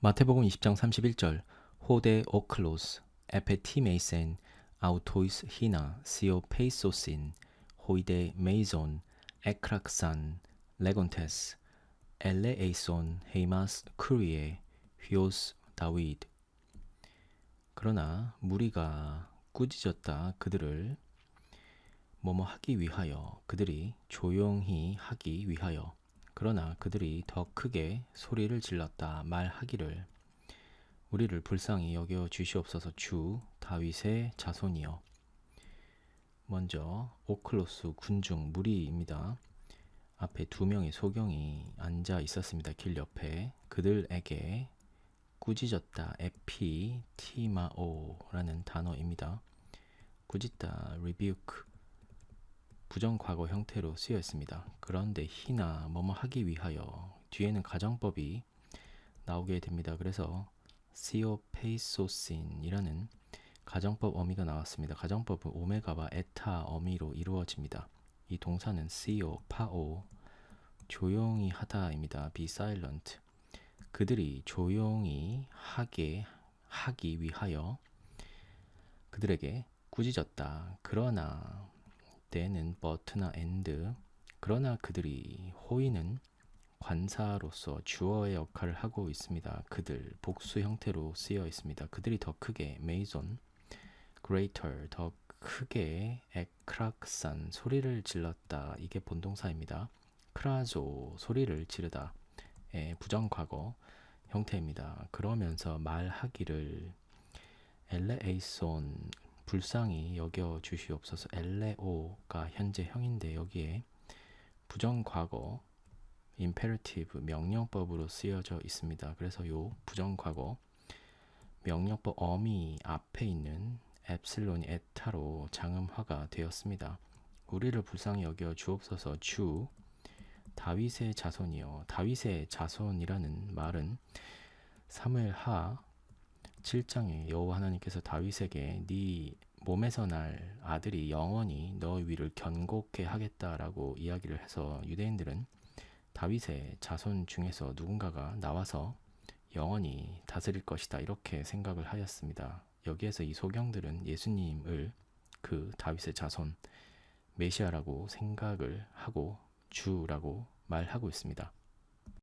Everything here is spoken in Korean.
마태복음 20장 31절 호데 오클로스 에페티메이센 아우토이스 히나 시오 페이소신 호이데 메이존 에크락산 레곤테스 엘레에이손 헤이마스 크리에 휘오스 다위드 그러나 무리가 꾸짖었다 그들을 뭐뭐 하기 위하여 그들이 조용히 하기 위하여 그러나 그들이 더 크게 소리를 질렀다 말하기를 우리를 불쌍히 여겨 주시옵소서 주 다윗의 자손이여 먼저 오클로스 군중 무리입니다. 앞에 두 명의 소경이 앉아 있었습니다. 길 옆에 그들에게 꾸짖었다 에피 티마오라는 단어입니다. 꾸짖다 rebuke 부정과거 형태로 쓰여 있습니다. 그런데 희나 뭐뭐 하기 위하여 뒤에는 가정법이 나오게 됩니다. 그래서 시오페이소신이라는 가정법 어미가 나왔습니다. 가정법은 오메가와 에타 어미로 이루어집니다. 이 동사는 시오, 파오, 조용히 하다입니다. be silent. 그들이 조용히 하게 하기 위하여 그들에게 꾸짖었다. 그러나 때는 but나 and 그러나 그들이 호의는 관사로서 주어의 역할을 하고 있습니다. 그들 복수 형태로 쓰여 있습니다. 그들이 더 크게 메이존 greater 더 크게 에크락산 소리를 질렀다. 이게 본동사입니다. 크라조 소리를 지르다. 의 부정과거 형태입니다. 그러면서 말하기를 엘레에이손 불쌍히 여겨 주시옵소서 엘레오가 현재 형인데 여기에 부정과거 임페르티브 명령법으로 쓰여져 있습니다. 그래서 요 부정과거 명령법 어미 앞에 있는 엡실론이 에타로 장음화가 되었습니다. 우리를 불쌍히 여겨 주옵소서 주 다윗의 자손이요 다윗의 자손이라는 말은 사무엘하 7장에 여호와 하나님께서 다윗에게 네 몸에서 날 아들이 영원히 너 위를 견고케 하겠다라고 이야기를 해서 유대인들은 다윗의 자손 중에서 누군가가 나와서 영원히 다스릴 것이다 이렇게 생각을 하였습니다. 여기에서 이 소경들은 예수님을 그 다윗의 자손 메시아라고 생각을 하고 주라고 말하고 있습니다.